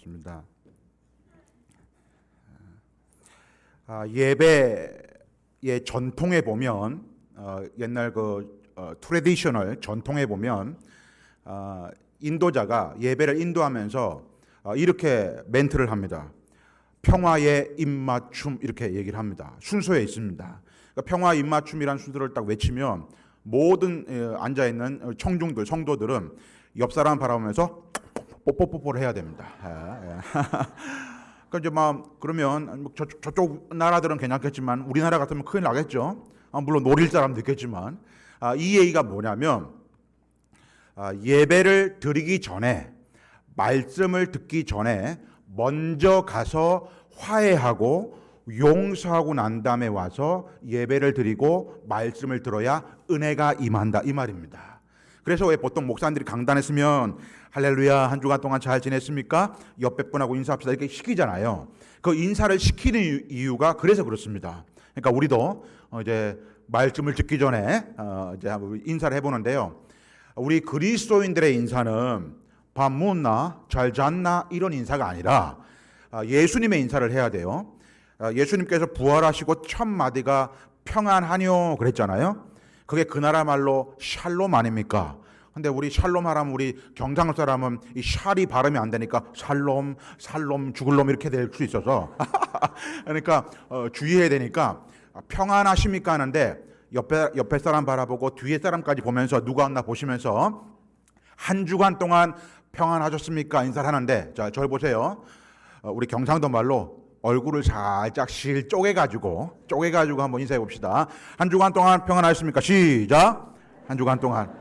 있습니다. 아, 예배의 전통에 보면 어, 옛날 그 어, 트레디셔널 전통에 보면 아, 인도자가 예배를 인도하면서 어, 이렇게 멘트를 합니다. 평화의 입맞춤 이렇게 얘기를 합니다. 순서에 있습니다. 그러니까 평화 입맞춤이라는 순서를 딱 외치면 모든 예, 앉아 있는 청중들 성도들은 옆 사람 바라보면서 뽀뽀뽀뽀를 해야 됩니다. 예, 예. 그러니까 이제 막 그러면 뭐 저, 저쪽 나라들은 괜찮겠지만 우리나라 같으면 큰일 나겠죠. 아, 물론 노릴 사람도 있겠지만 아, 이 얘기가 뭐냐면 아, 예배를 드리기 전에 말씀을 듣기 전에 먼저 가서 화해하고 용서하고 난 다음에 와서 예배를 드리고 말씀을 들어야 은혜가 임한다 이 말입니다. 그래서 왜 보통 목사님들이 강단에 서면 할렐루야 한 주간 동안 잘 지냈습니까? 옆에 분하고 인사합시다 이렇게 시키잖아요. 그 인사를 시키는 이유가 그래서 그렇습니다. 그러니까 우리도 어, 이제 말씀을 듣기 전에 어, 이제 인사를 해보는데요. 우리 그리스도인들의 인사는 밥 먹었나 잘 잤나 이런 인사가 아니라 아, 예수님의 인사를 해야 돼요. 아, 예수님께서 부활하시고 첫 마디가 평안하뇨 그랬잖아요. 그게 그 나라 말로 샬롬 아닙니까? 근데 우리 샬롬 하라면 우리 경상도 사람은 이 샬이 발음이 안 되니까 살롬, 살롬, 죽을 놈 이렇게 될 수 있어서 그러니까 어, 주의해야 되니까 평안하십니까 하는데 옆에 옆에 사람 바라보고 뒤에 사람까지 보면서 누가 왔나 보시면서 한 주간 동안 평안하셨습니까 인사를 하는데 자 저를 보세요. 어, 우리 경상도 말로 얼굴을 살짝 실 쪼개가지고 쪼개가지고 한번 인사해 봅시다. 한 주간 동안 평안하셨습니까? 시작. 한 주간 동안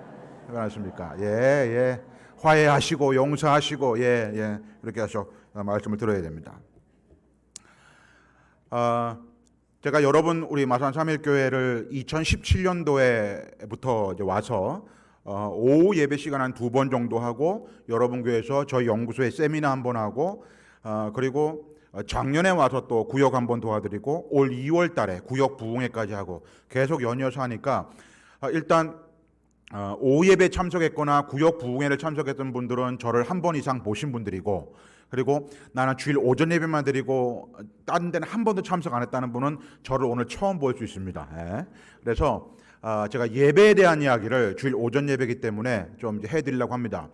평안하셨습니까? 예 예. 화해하시고 용서하시고 예 예. 이렇게 하셔 어, 말씀을 들어야 됩니다. 아 제가 여러분 우리 마산 삼일교회를 2017년도에부터 이제 와서 어, 오후 예배 시간 한 두 번 정도 하고 여러분 교회에서 저희 연구소에 세미나 한 번 하고 어, 그리고 어, 작년에 와서 또 구역 한번 도와드리고 올 2월 달에 구역 부흥회까지 하고 계속 연이어서 하니까 어, 일단 어, 오후 예배 참석했거나 구역 부흥회를 참석했던 분들은 저를 한 번 이상 보신 분들이고 그리고 나는 주일 오전 예배만 드리고 다른 데는 한 번도 참석 안 했다는 분은 저를 오늘 처음 볼 수 있습니다. 예. 그래서 아, 제가 예배에 대한 이야기를 주일 오전 예배이기 때문에 좀 해드리려고 합니다.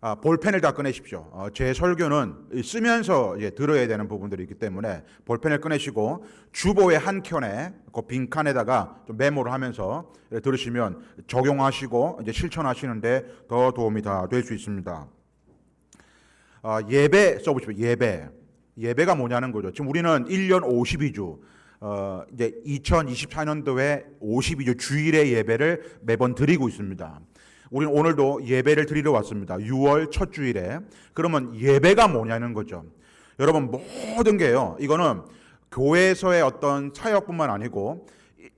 아, 볼펜을 다 꺼내십시오. 어, 제 설교는 쓰면서 들어야 되는 부분들이 있기 때문에 볼펜을 꺼내시고 주보의 한 켠에 그 빈칸에다가 좀 메모를 하면서 들으시면 적용하시고 이제 실천하시는데 더 도움이 다 될 수 있습니다. 아, 예배 써보십시오. 예배. 예배가 뭐냐는 거죠. 지금 우리는 1년 52주, 어, 이제 2024년도에 52주 주일의 예배를 매번 드리고 있습니다. 우리는 오늘도 예배를 드리러 왔습니다. 6월 첫 주일에. 그러면 예배가 뭐냐는 거죠. 여러분, 모든 게요. 이거는 교회에서의 어떤 사역뿐만 아니고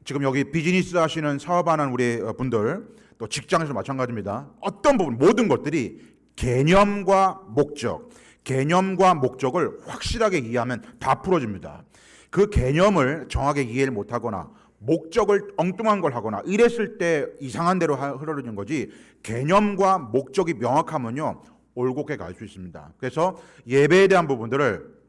지금 여기 비즈니스 하시는 사업하는 우리 분들 또 직장에서 마찬가지입니다. 어떤 부분, 모든 것들이 개념과 목적, 개념과 목적을 확실하게 이해하면 다 풀어집니다. 그 개념을 정확하게 이해를 못하거나 목적을 엉뚱한 걸 하거나 이랬을 때 이상한 대로 흐르는 거지 개념과 목적이 명확하면요 올곧게 갈 수 있습니다. 그래서 예배에 대한 부분들을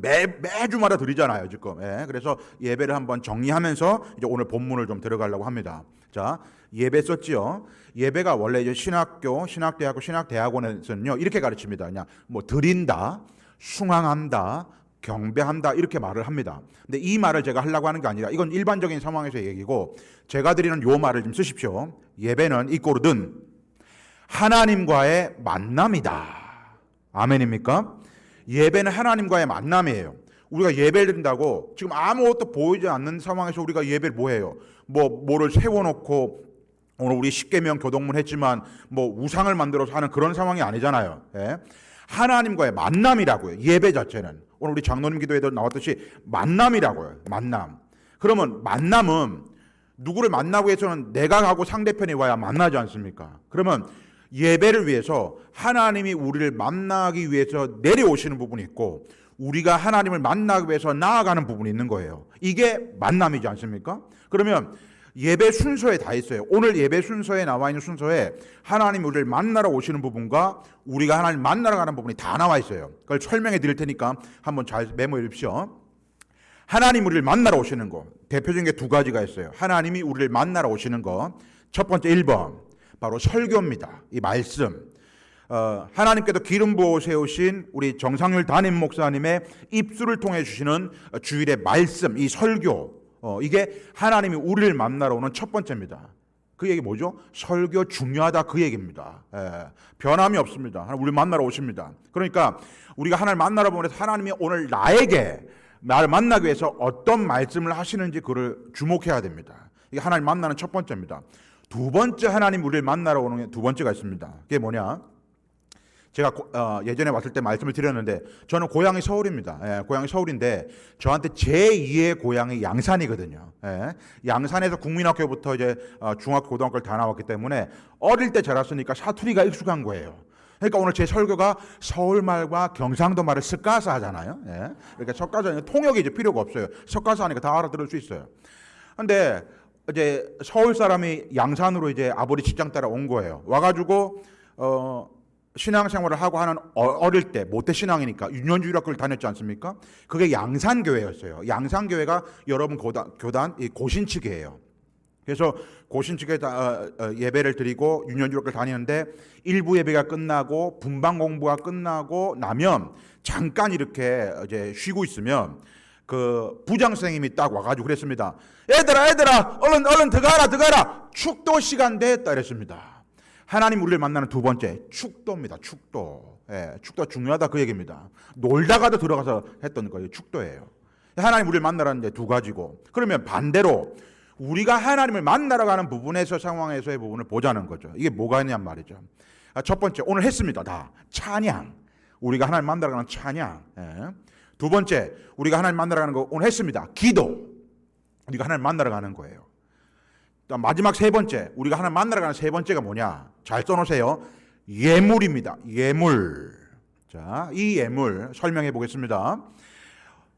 매, 매주마다 드리잖아요, 지금. 예, 그래서 예배를 한번 정리하면서 이제 오늘 본문을 좀 들어가려고 합니다. 자, 예배 썼지요. 예배가 원래 이제 신학교, 신학대학교, 신학대학원에서는요, 이렇게 가르칩니다. 그냥 뭐 드린다, 숭앙한다, 경배한다, 이렇게 말을 합니다. 근데 이 말을 제가 하려고 하는 게 아니라 이건 일반적인 상황에서 얘기고 제가 드리는 요 말을 좀 쓰십시오. 예배는 이꼬르든 하나님과의 만남이다. 아멘입니까? 예배는 하나님과의 만남이에요. 우리가 예배를 드린다고 지금 아무것도 보이지 않는 상황에서 우리가 예배를 뭐 해요? 뭐 뭐를 세워 놓고 오늘 우리 십계명 교동문 했지만 뭐 우상을 만들어서 하는 그런 상황이 아니잖아요. 예? 하나님과의 만남이라고요. 예배 자체는 오늘 우리 장로님 기도에도 나왔듯이 만남이라고요. 만남. 그러면 만남은 누구를 만나고 해서는 내가 가고 상대편이 와야 만나지 않습니까? 그러면 예배를 위해서 하나님이 우리를 만나기 위해서 내려오시는 부분이 있고 우리가 하나님을 만나기 위해서 나아가는 부분이 있는 거예요. 이게 만남이지 않습니까? 그러면 예배 순서에 다 있어요. 오늘 예배 순서에 나와 있는 순서에 하나님 우리를 만나러 오시는 부분과 우리가 하나님 만나러 가는 부분이 다 나와 있어요. 그걸 설명해 드릴 테니까 한번 잘 메모해 주십시오. 하나님 우리를 만나러 오시는 거 대표적인 게 두 가지가 있어요. 하나님이 우리를 만나러 오시는 거. 첫 번째 1번 바로 설교입니다. 이 말씀. 어, 하나님께서 기름 부어 세우신 우리 정상률 담임 목사님의 입술을 통해 주시는 주일의 말씀, 이 설교. 어, 이게 하나님이 우리를 만나러 오는 첫 번째입니다. 그 얘기 뭐죠? 설교 중요하다 그 얘기입니다. 예, 변함이 없습니다. 하나님 우리 만나러 오십니다. 그러니까 우리가 하나님 만나러 보면서 하나님이 오늘 나에게 나를 만나기 위해서 어떤 말씀을 하시는지 그를 주목해야 됩니다. 이게 하나님 만나는 첫 번째입니다. 두 번째 하나님 우리를 만나러 오는 게두 번째가 있습니다. 그게 뭐냐? 제가 고- 어, 예전에 왔을 때 말씀을 드렸는데 저는 고향이 서울입니다. 예, 고향이 서울인데 저한테 제2의 고향이 양산이거든요. 예, 양산에서 국민학교부터 이제 어, 중학교 고등학교를 다 나왔기 때문에 어릴 때 자랐으니까 사투리가 익숙한 거예요. 그러니까 오늘 제 설교가 서울말과 경상도 말을 섞어서 하잖아요. 예, 그러니까 섞어서 통역이 이제 필요가 없어요. 섞어서 하니까 다 알아들을 수 있어요. 근데 이제 서울 사람이 양산으로 이제 아버지 직장 따라 온 거예요. 와가지고 어 신앙생활을 하고 하는 어- 어릴 때 모태 신앙이니까 유년주일학교를 다녔지 않습니까? 그게 양산교회였어요. 양산교회가 여러분 고단, 교단 이 고신측이에요. 그래서 고신측에 다, 어, 어, 예배를 드리고 유년주일학교를 다니는데 일부 예배가 끝나고 분방 공부가 끝나고 나면 잠깐 이렇게 이제 쉬고 있으면 그 부장 선생님이 딱 와가지고 그랬습니다. 얘들아, 얘들아, 얼른 얼른 들어가라, 들어가라. 축도 시간 됐다 이랬습니다. 하나님 우리를 만나는 두 번째 축도입니다. 축도. 예, 축도 중요하다 그 얘기입니다. 놀다가도 들어가서 했던 거예요. 축도예요. 하나님 우리를 만나라는 게두 가지고 그러면 반대로 우리가 하나님을 만나러 가는 부분에서 상황에서의 부분을 보자는 거죠. 이게 뭐가 있냔 말이죠. 아, 첫 번째 오늘 했습니다. 다 찬양. 우리가 하나님 만나러 가는 찬양. 예. 두 번째 우리가 하나님 만나러 가는 거 오늘 했습니다. 기도. 우리가 하나님 만나러 가는 거예요. 또 마지막 세 번째, 우리가 하나 만나러 가는 세 번째가 뭐냐? 잘 써놓으세요. 예물입니다. 예물. 자, 이 예물 설명해 보겠습니다.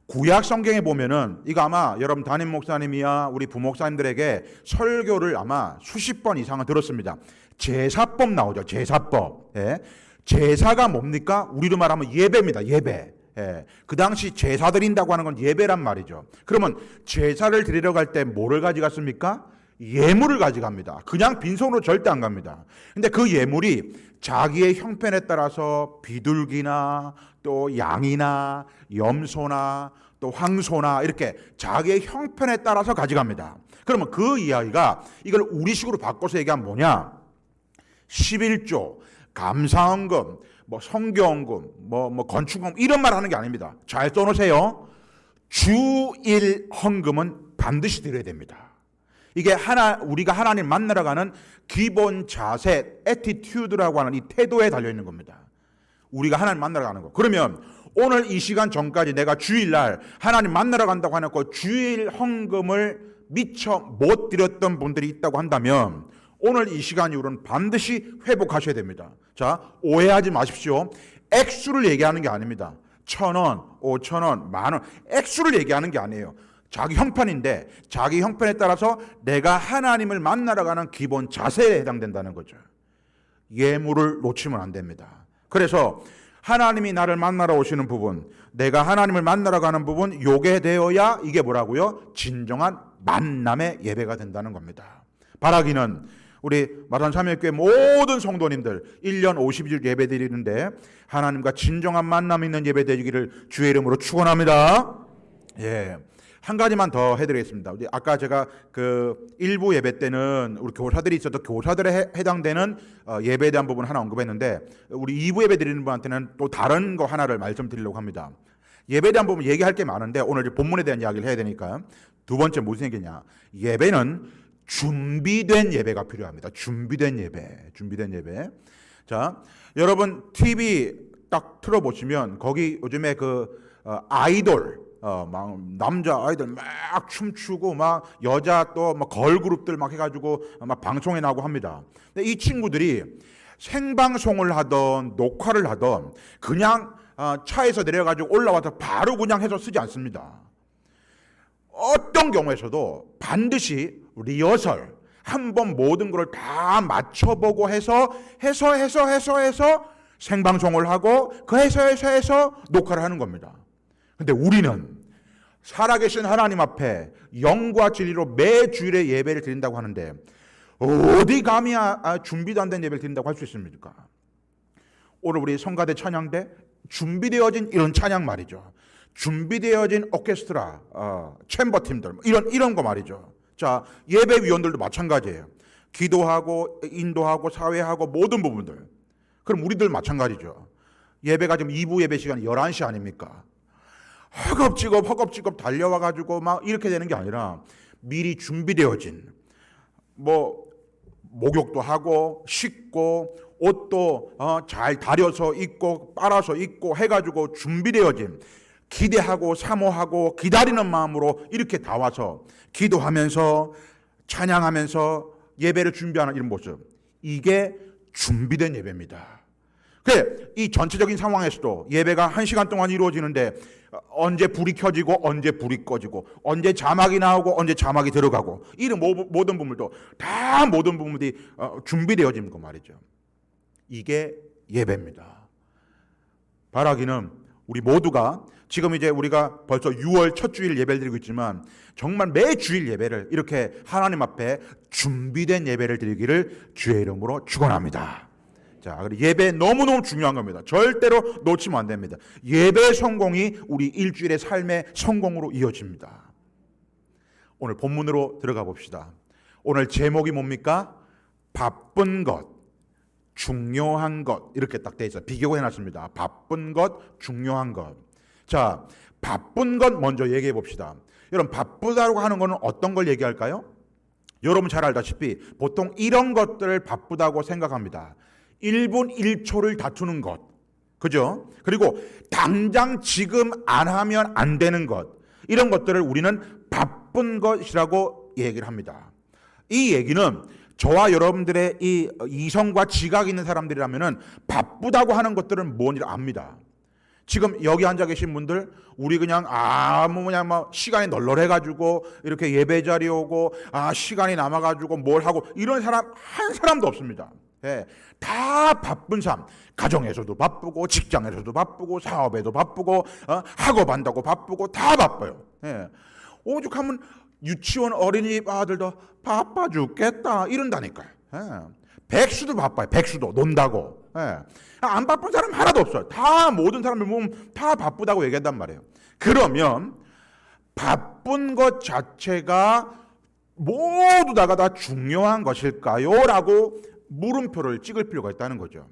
구약 성경에 보면은 이거 아마 여러분 담임 목사님이야 우리 부목사님들에게 설교를 아마 수십 번 이상은 들었습니다. 제사법 나오죠. 제사법. 예. 제사가 뭡니까? 우리로 말하면 예배입니다. 예배. 예. 그 당시 제사 드린다고 하는 건 예배란 말이죠. 그러면 제사를 드리러 갈 때 뭐를 가져갔습니까? 예물을 가져갑니다. 그냥 빈손으로 절대 안 갑니다. 근데 그 예물이 자기의 형편에 따라서 비둘기나 또 양이나 염소나 또 황소나 이렇게 자기의 형편에 따라서 가져갑니다. 그러면 그 이야기가 이걸 우리식으로 바꿔서 얘기하면 뭐냐? 11조, 감사헌금, 뭐 성경금, 뭐, 뭐 건축금 이런 말 하는 게 아닙니다. 잘 써놓으세요. 주일 헌금은 반드시 드려야 됩니다. 이게 하나 우리가 하나님 만나러 가는 기본 자세, 에티튜드라고 하는 이 태도에 달려 있는 겁니다. 우리가 하나님 만나러 가는 거. 그러면 오늘 이 시간 전까지 내가 주일날 하나님 만나러 간다고 해놓고 주일 헌금을 미처 못 드렸던 분들이 있다고 한다면 오늘 이 시간 이후로는 반드시 회복하셔야 됩니다. 자, 오해하지 마십시오. 액수를 얘기하는 게 아닙니다. 천 원, 오천 원, 만 원, 액수를 얘기하는 게 아니에요. 자기 형편인데 자기 형편에 따라서 내가 하나님을 만나러 가는 기본 자세에 해당된다는 거죠. 예물을 놓치면 안 됩니다. 그래서 하나님이 나를 만나러 오시는 부분, 내가 하나님을 만나러 가는 부분, 요게 되어야 이게 뭐라고요? 진정한 만남의 예배가 된다는 겁니다. 바라기는 우리 마산 참여교회 모든 성도님들 1년 50일 예배 드리는데 하나님과 진정한 만남 있는 예배 되기를 주의 이름으로 축원합니다. 예. 한 가지만 더 해드리겠습니다. 아까 제가 그 일부 예배 때는 우리 교사들이 있어도 교사들에 해- 해당되는 어, 예배에 대한 부분 하나 언급했는데 우리 2부 예배 드리는 분한테는 또 다른 거 하나를 말씀드리려고 합니다. 예배에 대한 부분 얘기할 게 많은데 오늘 본문에 대한 이야기를 해야 되니까 두 번째 무슨 얘기냐? 예배는 준비된 예배가 필요합니다. 준비된 예배, 준비된 예배. 자, 여러분 TV 딱 틀어보시면 거기 요즘에 그 어, 아이돌 어, 막 남자 아이들 막 춤추고 막 여자 또막 걸그룹들 막 해가지고 막 방송에 나오고 합니다. 근데 이 친구들이 생방송을 하던 녹화를 하던 그냥 어, 차에서 내려가지고 올라와서 바로 그냥 해서 쓰지 않습니다. 어떤 경우에서도 반드시 리허설 한 번 모든 걸 다 맞춰보고 해서 해서 해서 해서 해서 생방송을 하고 그 해서 해서 해서 녹화를 하는 겁니다. 근데 우리는 살아계신 하나님 앞에 영과 진리로 매 주일에 예배를 드린다고 하는데 어디 감히 아, 아, 준비도 안 된 예배를 드린다고 할 수 있습니까? 오늘 우리 성가대 찬양대 준비되어진 이런 찬양 말이죠. 준비되어진 오케스트라, 어, 챔버 팀들 이런 이런 거 말이죠. 자 예배 위원들도 마찬가지예요. 기도하고 인도하고 사회하고 모든 부분들. 그럼 우리들 마찬가지죠. 예배가 지금 2부 예배 시간이 11시 아닙니까? 허겁지겁 허겁지겁 달려와 가지고 막 이렇게 되는 게 아니라 미리 준비되어진 뭐 목욕도 하고 씻고 옷도 어, 잘 다려서 입고 빨아서 입고 해가지고 준비되어진 기대하고 사모하고 기다리는 마음으로 이렇게 다 와서 기도하면서 찬양하면서 예배를 준비하는 이런 모습 이게 준비된 예배입니다. 그래 이 전체적인 상황에서도 예배가 한 시간 동안 이루어지는데 언제 불이 켜지고 언제 불이 꺼지고 언제 자막이 나오고 언제 자막이 들어가고 이런 모- 모든 부분도 다 모든 부분들이 어, 준비되어진 거 말이죠. 이게 예배입니다. 바라기는 우리 모두가 지금 이제 우리가 벌써 6월 첫 주일 예배를 드리고 있지만 정말 매 주일 예배를 이렇게 하나님 앞에 준비된 예배를 드리기를 주의 이름으로 축원합니다. 자, 그리고 예배 너무너무 중요한 겁니다. 절대로 놓치면 안 됩니다. 예배 성공이 우리 일주일의 삶의 성공으로 이어집니다. 오늘 본문으로 들어가 봅시다. 오늘 제목이 뭡니까? 바쁜 것, 중요한 것 이렇게 딱 돼 있어요. 비교해 놨습니다. 바쁜 것, 중요한 것. 자, 바쁜 것 먼저 얘기해 봅시다. 여러분 바쁘다고 하는 거는 어떤 걸 얘기할까요? 여러분 잘 알다시피 보통 이런 것들을 바쁘다고 생각합니다. 1분 1초를 다투는 것. 그죠? 그리고 당장 지금 안 하면 안 되는 것. 이런 것들을 우리는 바쁜 것이라고 얘기를 합니다. 이 얘기는 저와 여러분들의 이 이성과 지각 있는 사람들이라면은 바쁘다고 하는 것들은 뭔지 압니다. 지금 여기 앉아 계신 분들 우리 그냥 아무 그냥 막 시간이 널널해가지고 이렇게 예배 자리 오고 아 시간이 남아가지고 뭘 하고 이런 사람 한 사람도 없습니다. 예, 다 바쁜 삶. 가정에서도 바쁘고 직장에서도 바쁘고 사업에도 바쁘고 어, 학업 한다고 바쁘고 다 바빠요. 예. 오죽하면 유치원 어린이집 아들도 바빠 죽겠다 이런다니까요. 예. 백수도 바빠요. 백수도 논다고. 예. 안 바쁜 사람 하나도 없어요. 다 모든 사람들 보면 다 바쁘다고 얘기한단 말이에요. 그러면 바쁜 것 자체가 모두 다가 다 중요한 것일까요? 라고 물음표를 찍을 필요가 있다는 거죠.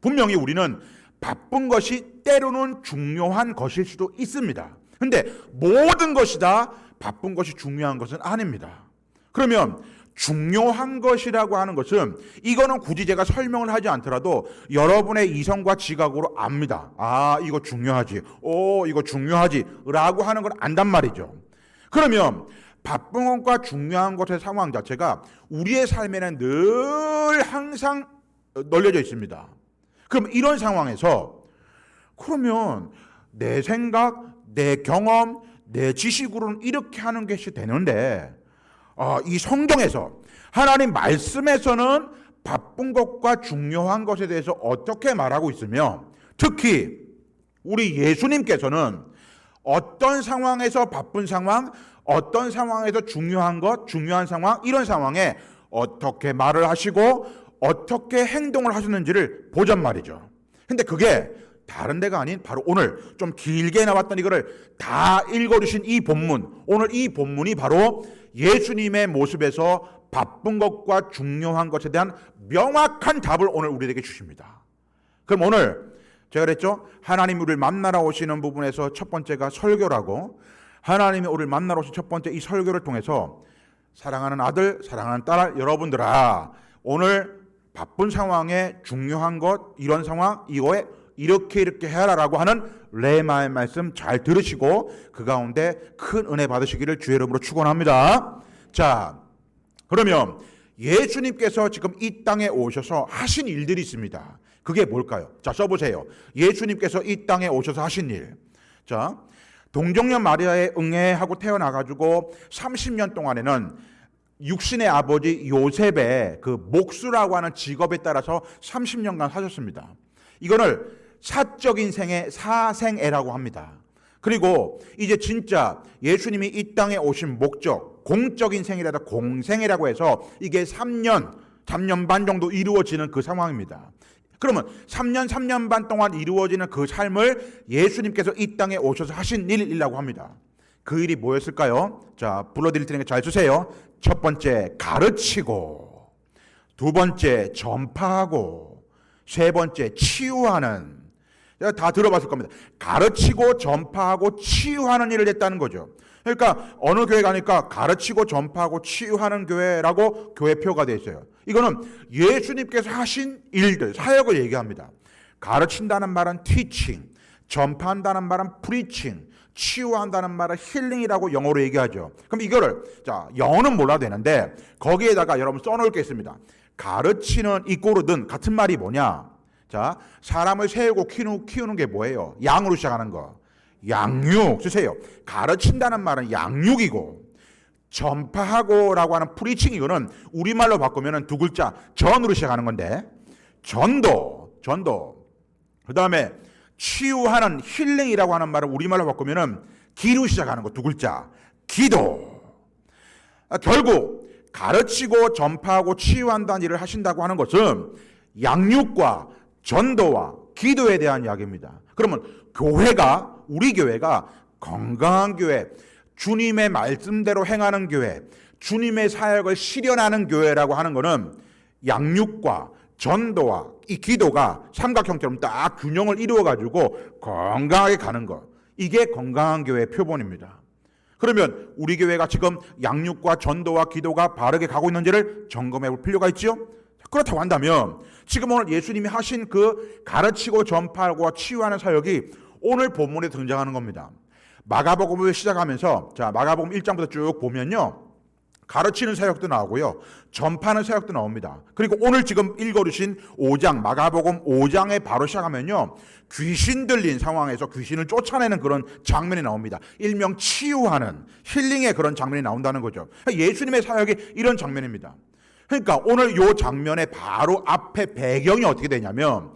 분명히 우리는 바쁜 것이 때로는 중요한 것일 수도 있습니다. 근데 모든 것이 다 바쁜 것이 중요한 것은 아닙니다. 그러면 중요한 것이라고 하는 것은 이거는 굳이 제가 설명을 하지 않더라도 여러분의 이성과 지각으로 압니다. 아, 이거 중요하지. 오, 이거 중요하지. 라고 하는 걸 안단 말이죠. 그러면 바쁜 것과 중요한 것의 상황 자체가 우리의 삶에는 늘 항상 널려져 있습니다. 그럼 이런 상황에서 그러면 내 생각, 내 경험, 내 지식으로는 이렇게 하는 것이 되는데 어, 이 성경에서 하나님 말씀에서는 바쁜 것과 중요한 것에 대해서 어떻게 말하고 있으며 특히 우리 예수님께서는 어떤 상황에서 바쁜 상황, 어떤 상황에서 중요한 것, 중요한 상황, 이런 상황에 어떻게 말을 하시고 어떻게 행동을 하셨는지를 보잔 말이죠. 근데 그게 다른 데가 아닌 바로 오늘 좀 길게 나왔던 이거를 다 읽어주신 이 본문, 오늘 이 본문이 바로 예수님의 모습에서 바쁜 것과 중요한 것에 대한 명확한 답을 오늘 우리에게 주십니다. 그럼 오늘 제가 그랬죠? 하나님 우리를 만나러 오시는 부분에서 첫 번째가 설교라고 하나님이 우리를 만나러 오신 첫 번째 이 설교를 통해서 사랑하는 아들, 사랑하는 딸 여러분들아 오늘 바쁜 상황에 중요한 것 이런 상황 이거에 이렇게 이렇게 해라라고 하는 레마의 말씀 잘 들으시고 그 가운데 큰 은혜 받으시기를 주의 이름으로 축원합니다. 자, 그러면 예수님께서 지금 이 땅에 오셔서 하신 일들이 있습니다. 그게 뭘까요? 자, 써보세요. 예수님께서 이 땅에 오셔서 하신 일. 자, 동정녀 마리아의 응애하고 태어나가지고 30년 동안에는 육신의 아버지 요셉의 그 목수라고 하는 직업에 따라서 30년간 사셨습니다. 이거를 사적 인 생의 사생애라고 합니다. 그리고 이제 진짜 예수님이 이 땅에 오신 목적, 공적 인 생이라다 공생이라고 해서 이게 3년, 3년 반 정도 이루어지는 그 상황입니다. 그러면 3년, 3년 반 동안 이루어지는 그 삶을 예수님께서 이 땅에 오셔서 하신 일이라고 합니다. 그 일이 뭐였을까요? 자, 불러드릴 테니까 잘 주세요. 첫 번째, 가르치고, 두 번째, 전파하고, 세 번째, 치유하는, 다 들어봤을 겁니다. 가르치고 전파하고 치유하는 일을 했다는 거죠. 그러니까 어느 교회 가니까 가르치고 전파하고 치유하는 교회라고 교회표가 돼 있어요. 이거는 예수님께서 하신 일들, 사역을 얘기합니다. 가르친다는 말은 teaching, 전파한다는 말은 preaching, 치유한다는 말은 힐링이라고 영어로 얘기하죠. 그럼 이거를 자 영어는 몰라도 되는데 거기에다가 여러분 써놓을 게 있습니다. 가르치는 이꼬르든 같은 말이 뭐냐? 자 사람을 세우고 키우는 게 뭐예요? 양으로 시작하는 거. 양육 쓰세요. 가르친다는 말은 양육이고 전파하고라고 하는 프리칭 이거는 우리말로 바꾸면은 두 글자 전으로 시작하는 건데 전도 전도 그 다음에 치유하는 힐링이라고 하는 말을 우리말로 바꾸면은 기로 시작하는 거 두 글자 기도 아, 결국 가르치고 전파하고 치유한다는 일을 하신다고 하는 것은 양육과 전도와 기도에 대한 이야기입니다. 그러면 교회가 우리 교회가 건강한 교회, 주님의 말씀대로 행하는 교회, 주님의 사역을 실현하는 교회라고 하는 것은 양육과 전도와 이 기도가 삼각형처럼 딱 균형을 이루어 가지고 건강하게 가는 것. 이게 건강한 교회의 표본입니다. 그러면 우리 교회가 지금 양육과 전도와 기도가 바르게 가고 있는지를 점검해 볼 필요가 있죠. 그렇다고 한다면 지금 오늘 예수님이 하신 그 가르치고 전파하고 치유하는 사역이 오늘 본문에 등장하는 겁니다. 마가복음을 시작하면서 자 마가복음 1장부터 쭉 보면요. 가르치는 사역도 나오고요. 전파하는 사역도 나옵니다. 그리고 오늘 지금 읽어주신 5장, 마가복음 5장에 바로 시작하면요. 귀신 들린 상황에서 귀신을 쫓아내는 그런 장면이 나옵니다. 일명 치유하는, 힐링의 그런 장면이 나온다는 거죠. 예수님의 사역이 이런 장면입니다. 그러니까 오늘 요 장면의 바로 앞에 배경이 어떻게 되냐면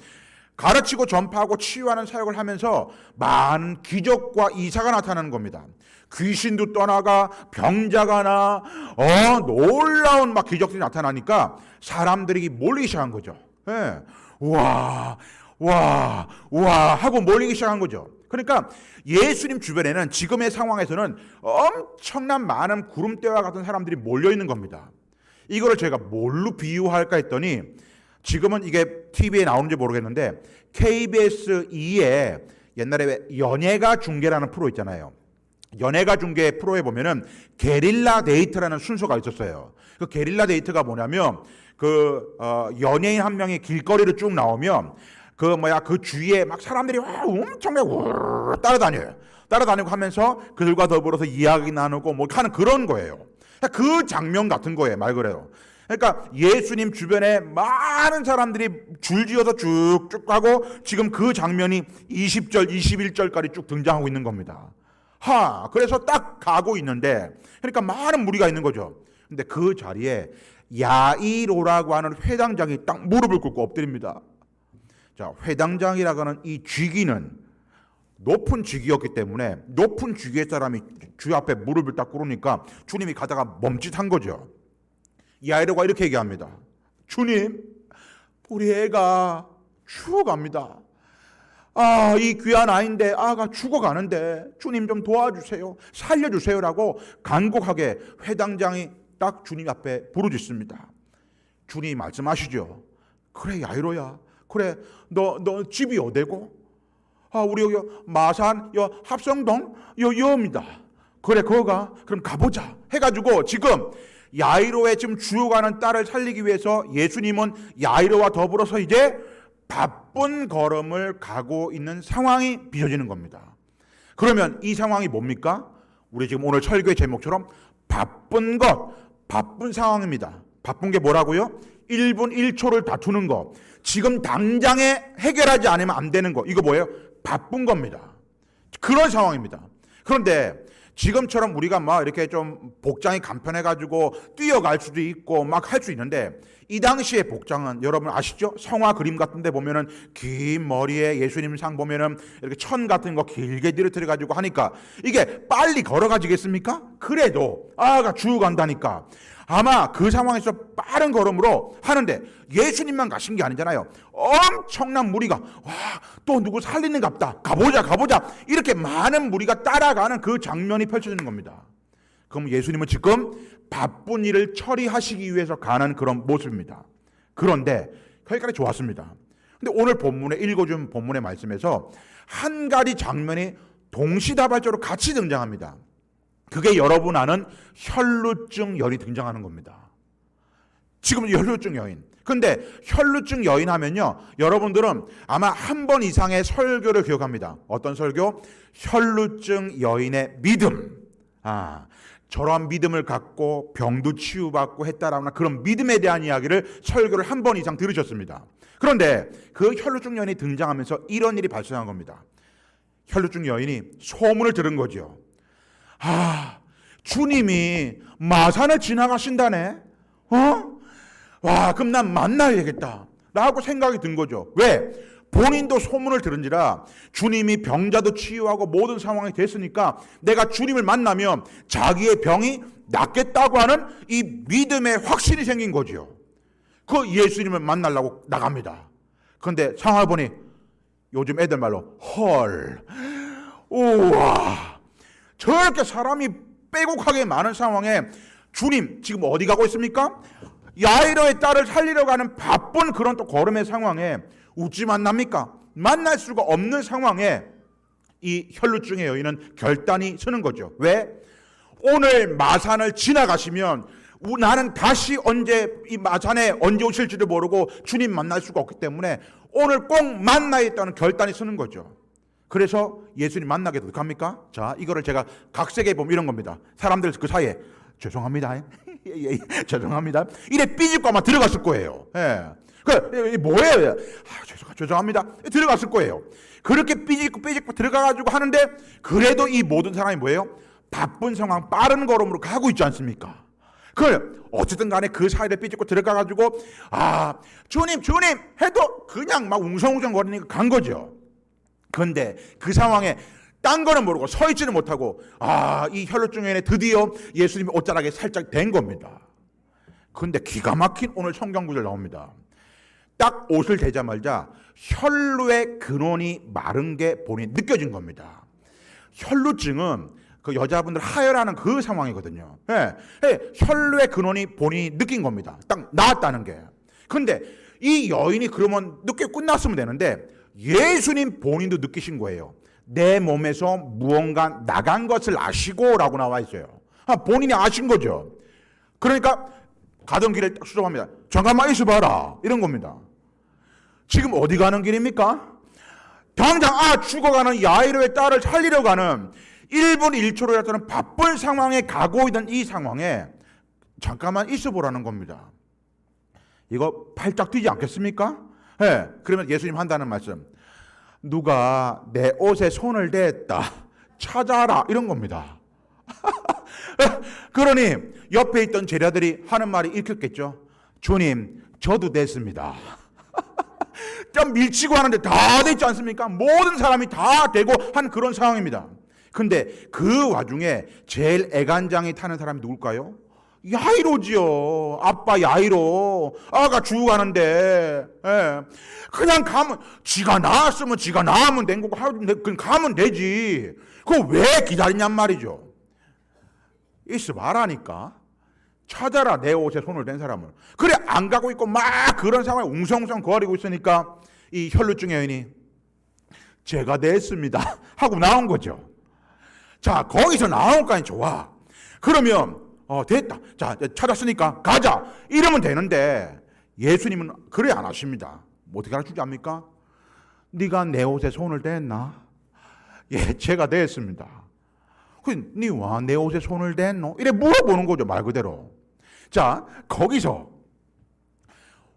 가르치고 전파하고 치유하는 사역을 하면서 많은 기적과 이사가 나타나는 겁니다. 귀신도 떠나가 병자가 나, 어 놀라운 막 기적들이 나타나니까 사람들이 몰리기 시작한 거죠. 예. 와, 와, 와 하고 몰리기 시작한 거죠. 그러니까 예수님 주변에는 지금의 상황에서는 엄청난 많은 구름대와 같은 사람들이 몰려 있는 겁니다. 이거를 제가 뭘로 비유할까 했더니 지금은 이게 TV에 나오는지 모르겠는데 KBS 2에 옛날에 연예가 중계라는 프로 있잖아요. 연예가 중계 프로에 보면은 게릴라 데이트라는 순서가 있었어요. 그 게릴라 데이트가 뭐냐면 그 어, 연예인 한 명이 길거리를 쭉 나오면 그 뭐야 그 주위에 막 사람들이 와, 엄청나게 따라다녀요. 따라다니고 하면서 그들과 더불어서 이야기 나누고 뭐 하는 그런 거예요. 그 장면 같은 거예요, 말 그대로. 그러니까 예수님 주변에 많은 사람들이 줄지어서 쭉쭉 가고 지금 그 장면이 20절, 21절까지 쭉 등장하고 있는 겁니다. 하, 그래서 딱 가고 있는데 그러니까 많은 무리가 있는 거죠. 근데 그 자리에 야이로라고 하는 회당장이 딱 무릎을 꿇고 엎드립니다. 자, 회당장이라고 하는 이 쥐기는 높은 쥐기였기 때문에 높은 쥐기의 사람이 주 앞에 무릎을 딱 꿇으니까 주님이 가다가 멈칫한 거죠. 야이로가 이렇게 얘기합니다. 주님, 우리 애가 죽어갑니다. 아, 이 귀한 아이인데 아가 죽어가는데 주님 좀 도와주세요. 살려주세요라고 간곡하게 회당장이 딱 주님 앞에 부르짖습니다. 주님 말씀하시죠. 그래 야이로야. 그래 너 너 집이 어디고? 아 우리 여기 마산 여 합성동 여 여입니다. 그래 거가 그럼 가보자 해가지고 지금 야이로의 지금 주요가는 딸을 살리기 위해서 예수님은 야이로와 더불어서 이제 바쁜 걸음을 가고 있는 상황이 빚어지는 겁니다. 그러면 이 상황이 뭡니까? 우리 지금 오늘 철교의 제목처럼 바쁜 것, 바쁜 상황입니다. 바쁜 게 뭐라고요? 1분 1초를 다투는 거. 지금 당장에 해결하지 않으면 안 되는 거. 이거 뭐예요? 바쁜 겁니다. 그런 상황입니다. 그런데 지금처럼 우리가 막 이렇게 좀 복장이 간편해가지고 뛰어갈 수도 있고 막 할 수 있는데 이 당시의 복장은 여러분 아시죠? 성화 그림 같은데 보면은 긴 머리에 예수님 상 보면은 이렇게 천 같은 거 길게 늘어뜨려 가지고 하니까 이게 빨리 걸어가지겠습니까? 그래도 아가 죽어간다니까 아마 그 상황에서 빠른 걸음으로 하는데 예수님만 가신 게 아니잖아요. 엄청난 무리가 와 또 누구 살리는갑다 가보자 가보자 이렇게 많은 무리가 따라가는 그 장면이 펼쳐지는 겁니다. 그럼 예수님은 지금 바쁜 일을 처리하시기 위해서 가는 그런 모습입니다. 그런데 거기까지 좋았습니다. 근데 오늘 본문에 읽어준 본문의 말씀에서 한 가지 장면이 동시다발적으로 같이 등장합니다. 그게 여러분 아는 혈루증 여인이 등장하는 겁니다. 지금 혈루증 여인. 근데 혈루증 여인 하면요. 여러분들은 아마 한 번 이상의 설교를 기억합니다. 어떤 설교? 혈루증 여인의 믿음. 아, 저러한 믿음을 갖고 병도 치유받고 했다라는 그런 믿음에 대한 이야기를 설교를 한 번 이상 들으셨습니다. 그런데 그 혈루증 여인이 등장하면서 이런 일이 발생한 겁니다. 혈루증 여인이 소문을 들은 거죠. 아, 주님이 마산을 지나가신다네. 어? 와, 그럼 난 만나야겠다. 라고 생각이 든 거죠. 왜? 본인도 소문을 들은지라 주님이 병자도 치유하고 모든 상황이 됐으니까 내가 주님을 만나면 자기의 병이 낫겠다고 하는 이 믿음의 확신이 생긴 거죠. 그 예수님을 만나려고 나갑니다. 그런데 상황을 보니 요즘 애들 말로 헐, 우와, 저렇게 사람이 빼곡하게 많은 상황에 주님 지금 어디 가고 있습니까? 야이로의 딸을 살리러 가는 바쁜 그런 또 걸음의 상황에 우찌 만납니까? 만날 수가 없는 상황에 이 혈루증의 여인은 결단이 서는 거죠. 왜? 오늘 마산을 지나가시면 우- 나는 다시 언제 이 마산에 언제 오실지도 모르고 주님 만날 수가 없기 때문에 오늘 꼭 만나야겠다는 결단이 서는 거죠. 그래서 예수님 만나게 합니까? 자, 이거를 제가 각색해 보면 이런 겁니다. 사람들 그 사이에 죄송합니다. 예, 예, 예, 죄송합니다. 이래 삐집고 아마 들어갔을 거예요. 예. 그 이, 뭐예요? 아, 죄송, 죄송합니다. 들어갔을 거예요. 그렇게 삐집고 삐집고 들어가가지고 하는데 그래도 이 모든 상황이 뭐예요? 바쁜 상황, 빠른 걸음으로 가고 있지 않습니까? 그 어쨌든 간에 그 사이를 삐집고 들어가가지고 아 주님 주님 해도 그냥 막 웅성웅성 거리니까 간 거죠. 그런데 그 상황에 딴 거는 모르고 서 있지는 못하고 아 이 혈루증 여인에 드디어 예수님이 옷자락에 살짝 된 겁니다. 그런데 기가 막힌 오늘 성경 구절 나옵니다. 딱 옷을 대자마자 혈루의 근원이 마른 게 본인이 느껴진 겁니다. 혈루증은 그 여자분들 하혈하는 그 상황이거든요. 예, 예, 혈루의 근원이 본인이 느낀 겁니다. 딱 나았다는 게. 근데 이 여인이 그러면 늦게 끝났으면 되는데 예수님 본인도 느끼신 거예요. 내 몸에서 무언가 나간 것을 아시고라고 나와 있어요. 아, 본인이 아신 거죠. 그러니까 가던 길에 딱 수정합니다. 잠깐만 있어봐라. 이런 겁니다. 지금 어디 가는 길입니까? 당장 아 죽어가는 야이로의 딸을 살리러 가는 1분 1초로였다는 바쁜 상황에 가고 있는 이 상황에 잠깐만 있어보라는 겁니다. 이거 팔짝 뛰지 않겠습니까? 예. 그러면 예수님 한다는 말씀. 누가 내 옷에 손을 댔다. 찾아라. 이런 겁니다. 그러니 옆에 있던 제자들이 하는 말이 읽혔겠죠. 주님, 저도 됐습니다. 좀 밀치고 하는데 다 됐지 않습니까? 모든 사람이 다 되고 한 그런 상황입니다. 근데 그 와중에 제일 애간장이 타는 사람이 누굴까요? 야이로지요. 아빠 야이로. 아가 죽어가는데. 예. 그냥 가면, 지가 나았으면 지가 나으면 된 거고, 그냥 가면 되지. 그거 왜 기다리냔 말이죠. 있어 봐라니까. 찾아라 내 옷에 손을 댄 사람을. 그래 안 가고 있고 막 그런 상황에 웅성웅성 거리고 있으니까 이 혈루증 여인이 제가 됐습니다 하고 나온 거죠. 자 거기서 나오니까 좋아. 그러면 어 됐다. 자 찾았으니까 가자. 이러면 되는데 예수님은 그래 안 하십니다. 뭐 어떻게 가르치지 않습니까? 네가 내 옷에 손을 댔나? 예, 제가 됐습니다. 그, 니와 내 옷에 손을 댔노? 이래 물어보는 거죠, 말 그대로. 자, 거기서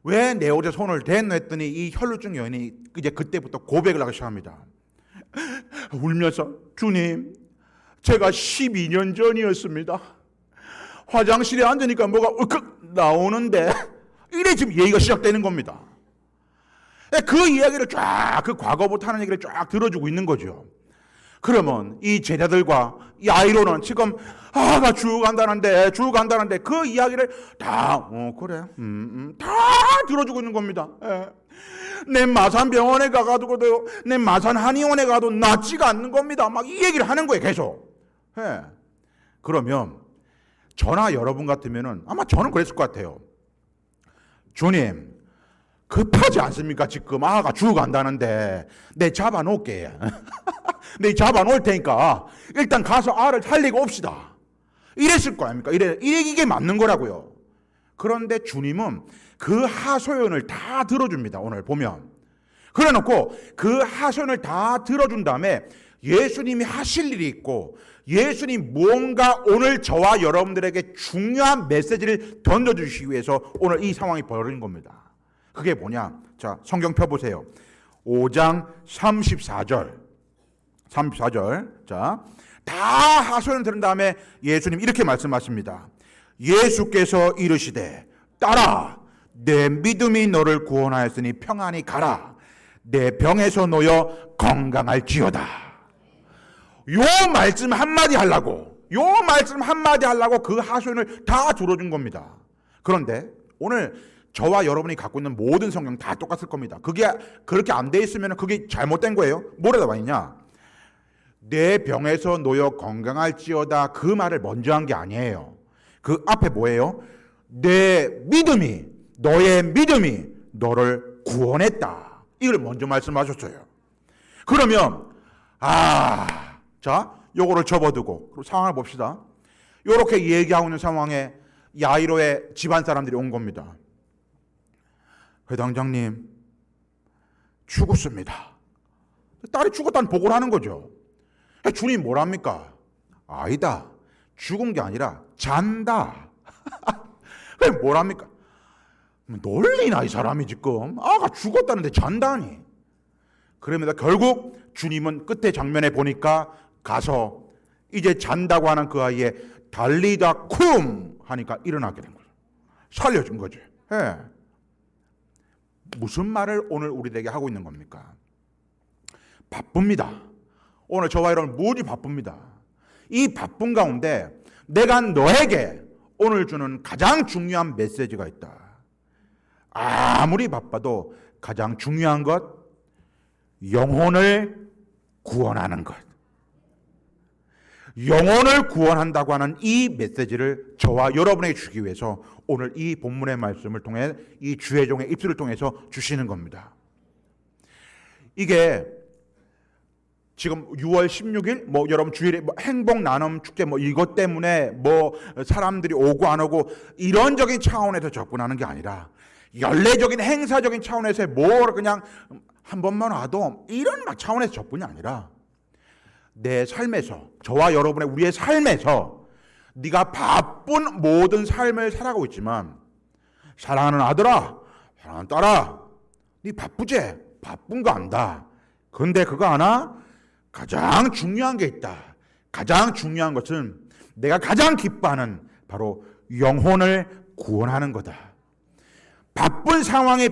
왜 내 옷에 손을 댔노 했더니 이 혈루증 여인이 이제 그때부터 고백을 하기 시작합니다. 울면서, 주님, 제가 12년 전이었습니다. 화장실에 앉으니까 뭐가 울컥 나오는데 이래 지금 얘기가 시작되는 겁니다. 그 이야기를 쫙 그 과거부터 하는 얘기를 쫙 들어주고 있는 거죠. 그러면 이 제자들과 이 아이로는 지금 아가 죽어간다는데 죽어간다는데 그 이야기를 다 어 그래 음, 음, 다 들어주고 있는 겁니다. 예. 내 마산 병원에 가가지고도 내 마산 한의원에 가도 낫지가 않는 겁니다. 막 이 얘기를 하는 거예요 계속. 예. 그러면 저나 여러분 같으면은 아마 저는 그랬을 것 같아요. 주님 급하지 않습니까? 지금 아가 죽어간다는데 내 잡아놓을게. 내 잡아놓을 테니까 일단 가서 알을 살리고 옵시다. 이랬을 거 아닙니까? 이래, 이게 맞는 거라고요. 그런데 주님은 그 하소연을 다 들어줍니다. 오늘 보면. 그래 놓고 그 하소연을 다 들어준 다음에 예수님이 하실 일이 있고 예수님 무언가 오늘 저와 여러분들에게 중요한 메시지를 던져주시기 위해서 오늘 이 상황이 벌어진 겁니다. 그게 뭐냐? 자, 성경 펴보세요. 5장 34절. 34절. 자, 다 하소연 들은 다음에 예수님 이렇게 말씀하십니다. 예수께서 이르시되 따라 내 믿음이 너를 구원하였으니 평안히 가라. 내 병에서 놓여 건강할지어다. 요 말씀 한마디 하려고 요 말씀 한마디 하려고 그 하소연을 다 들어준 겁니다. 그런데 오늘 저와 여러분이 갖고 있는 모든 성경 다 똑같을 겁니다. 그게 그렇게 안 돼 있으면 그게 잘못된 거예요. 뭐라고 와 있냐? 내 병에서 놓여 건강할지어다 그 말을 먼저 한 게 아니에요. 그 앞에 뭐예요? 내 믿음이 너의 믿음이 너를 구원했다. 이걸 먼저 말씀하셨어요. 그러면 아, 자, 요거를 접어두고 그리고 상황을 봅시다. 요렇게 얘기하고 있는 상황에 야이로의 집안 사람들이 온 겁니다. 회당장님 죽었습니다. 딸이 죽었다는 보고를 하는 거죠. 주님 뭐랍니까? 아니다. 죽은 게 아니라 잔다. 뭐랍니까? 놀리나 이 사람이 지금 아가 죽었다는데 잔다니. 그러면서 결국 주님은 끝에 장면에 보니까 가서 이제 잔다고 하는 그 아이의 달리다 쿰 하니까 일어나게 된 거죠. 살려준 거죠. 예. 무슨 말을 오늘 우리에게 하고 있는 겁니까? 바쁩니다. 오늘 저와 여러분 모두 바쁩니다. 이 바쁜 가운데 내가 너에게 오늘 주는 가장 중요한 메시지가 있다. 아무리 바빠도 가장 중요한 것, 영혼을 구원하는 것. 영혼을 구원한다고 하는 이 메시지를 저와 여러분에게 주기 위해서 오늘 이 본문의 말씀을 통해 이 주의 종의 입술을 통해서 주시는 겁니다. 이게 지금 6월 16일 뭐 여러분 주일에 뭐 행복 나눔 축제 뭐 이것 때문에 뭐 사람들이 오고 안 오고 이런적인 차원에서 접근하는 게 아니라 연례적인 행사적인 차원에서 뭐 그냥 한 번만 와도 이런 막 차원에서 접근이 아니라 내 삶에서 저와 여러분의 우리의 삶에서 네가 바쁜 모든 삶을 살아가고 있지만 사랑하는 아들아, 사랑하는 딸아, 네 바쁘지? 바쁜 거 안다. 근데 그거 하나 가장 중요한 게 있다. 가장 중요한 것은 내가 가장 기뻐하는 바로 영혼을 구원하는 거다. 바쁜 상황에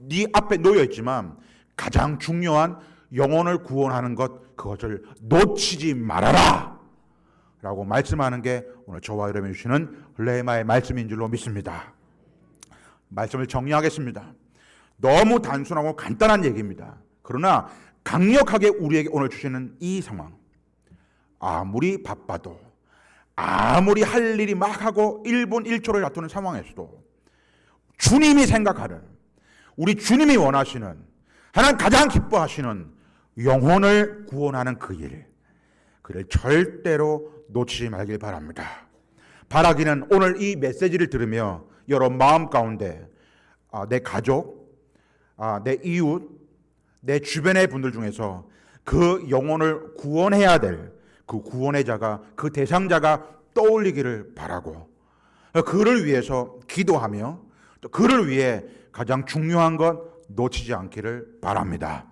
네 앞에 놓여 있지만 가장 중요한 영혼을 구원하는 것 그것을 놓치지 말아라. 라고 말씀하는 게 오늘 저와 여러분이 주시는 레마의 말씀인 줄로 믿습니다. 말씀을 정리하겠습니다. 너무 단순하고 간단한 얘기입니다. 그러나 강력하게 우리에게 오늘 주시는 이 상황. 아무리 바빠도 아무리 할 일이 막 하고 1분 1초를 다투는 상황에서도 주님이 생각하는 우리 주님이 원하시는 하나님 가장 기뻐하시는 영혼을 구원하는 그 일. 그를 절대로 놓치지 말길 바랍니다. 바라기는 오늘 이 메시지를 들으며 여러분 마음 가운데 아, 내 가족, 아, 내 이웃, 내 주변의 분들 중에서 그 영혼을 구원해야 될 그 구원의 자가 그 대상자가 떠올리기를 바라고 그를 위해서 기도하며 또 그를 위해 가장 중요한 것 놓치지 않기를 바랍니다.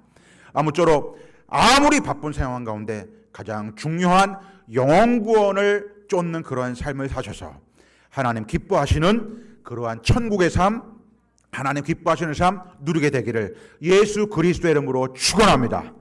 아무쪼록 아무리 바쁜 상황 가운데 가장 중요한 영원 구원을 쫓는 그러한 삶을 사셔서 하나님 기뻐하시는 그러한 천국의 삶, 하나님 기뻐하시는 삶 누리게 되기를 예수 그리스도의 이름으로 축원합니다.